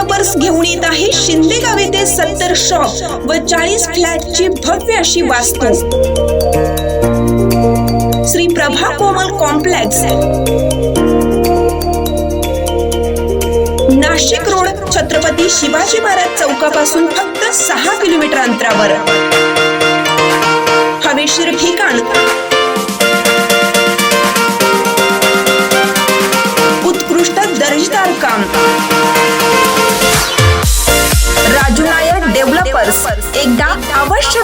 Developers घेऊन येत आहे. शिंदे गाव येथे सत्तर शॉप व चाळीस फ्लॅटची भव्य अशी वास्तू. श्री प्रभा कोमल कॉम्प्लेक्स. नाशिक रोड छत्रपती शिवाजी महाराज चौकापासून फक्त सहा किलोमीटर अंतरावर. हवेशीर ठिकाण उत्कृष्ट दर्जेदार काम.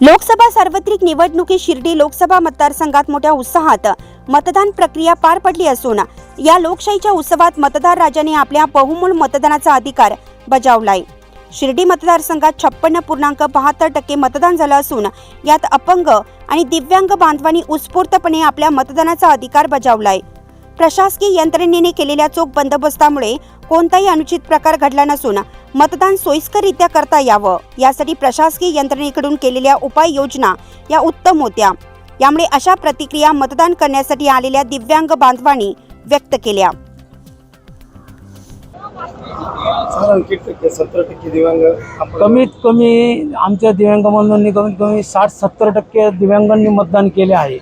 लोकसभा सार्वत्रिक निवडणुकीत शिर्डी लोकसभा मतदारसंघात मोठ्या उत्साहात मतदान प्रक्रिया पार पडली असून या लोकशाहीच्या उत्सवात मतदार राजाने आपल्या बहुमूल मतदानाचा अधिकार बजावलाय. शिर्डी मतदारसंघात छप्पन्न पूर्णांक बहात्तर टक्के मतदान झालं असून यात अपंग आणि दिव्यांग बांधवांनी उत्स्फूर्तपणे आपल्या मतदानाचा अधिकार बजावलाय. प्रशासकीय यंत्रणेने केलेल्या चोख बंदोबस्तामुळे कोणताही अनुचित प्रकार घडला नसून मतदान सोयीस्कररित्या करता यावं. यासाठी प्रशासकीय यंत्रणेकडून केलेल्या उपाययोजना या उत्तम होत्या. यामुळे अशा प्रतिक्रिया मतदान करण्यासाठी आलेल्या दिव्यांग बांधवांनी व्यक्त केल्या. सत्तर टक्के दिव्यांग कमीत कमी आमच्या दिव्यांग बंधूंनी कमीत कमी साठ सत्तर टक्के दिव्यांगांनी मतदान केले आहे.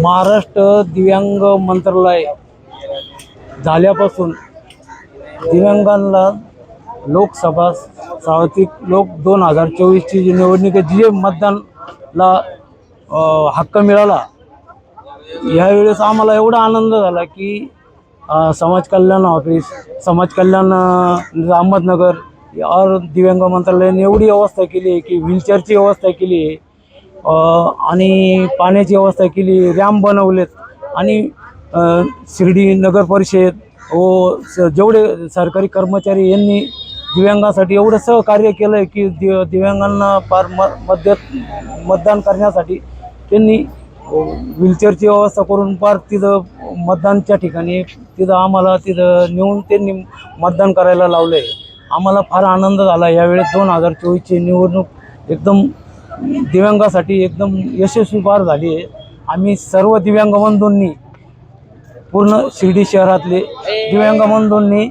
महाराष्ट्र दिव्यांग मंत्रालय झाल्यापासून दिव्यांगांना लोकसभा सार्वत्रिक लोक दोन हजार चोवीसची जी निवडणूक आहे जी मतदानला हक्क मिळाला यावेळेस आम्हाला एवढा आनंद झाला की समाज कल्याण ऑफिस समाज कल्याण अहमदनगर और दिव्यांग मंत्रालयाने एवढी व्यवस्था केली आहे की व्हीलचेअरची व्यवस्था केली आहे आणि पाण्याची व्यवस्था केली रॅम्प बनवलेत. आणि शिर्डी नगर परिषद व स- जेवढे सरकारी कर्मचारी यांनी दिव्यांगासाठी एवढं सहकार्य केलं आहे की दि दिव्यांगांना फार म मध्य मतदान करण्यासाठी त्यांनी व्हीलचेअरची व्यवस्था करून फार तिथं मतदानच्या ठिकाणी तिथं आम्हाला तिथं नेऊन त्यांनी मतदान करायला लावलं आहे आम्हाला फार आनंद झाला. यावेळेस दोन हजार चोवीसची निवडणूक एकदम दिव्यांगासाठी एकदम यशस्वी पार झाली आहे. आम्ही सर्व दिव्यांग बंधूंनी पूर्ण शिर्डी शहरातले दिव्यांग बंधूंनी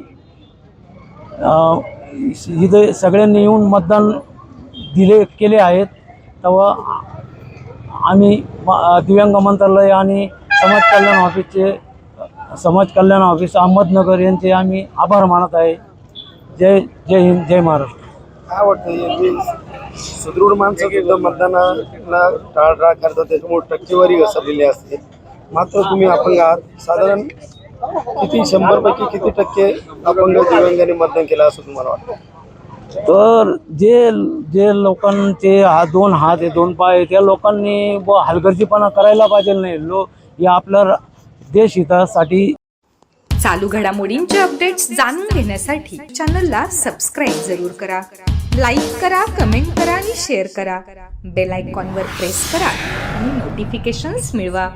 इथे सगळ्यांनी येऊन मतदान दिले केले आहेत. तेव्हा आम्ही दिव्यांग मंत्रालय आणि समाज कल्याण ऑफिसचे समाज कल्याण ऑफिस अहमदनगर यांचे आम्ही आभार मानत आहे. जय जय हिंद जय महाराष्ट्र. काय वाटतं सुदृढ माणसं मतदानाला टाळटाळ करतात त्याच्यामुळे टक्केवारी घसरलेली असते. मात्र तुम्ही अपंग आहात. साधारण किती शंभर पैकी किती टक्के अपंग दिव्यांगाने मतदान केलं असं तुम्हाला वाटतं? तर जे जे लोकांचे हा दोन हात आहे दोन पाय आहे त्या लोकांनी ब हलगर्जीपणा करायला पाहिजे नाही. लो या आपल्या देश हितासाठी चालू घडामोडींचे अपडेट्स जाणून घेण्यासाठी चॅनलला सबस्क्राईब जरूर करा. लाईक करा कमेंट करा आणि शेअर करा. बेल आयकॉनवर प्रेस करा आणि नोटिफिकेशन्स मिळवा.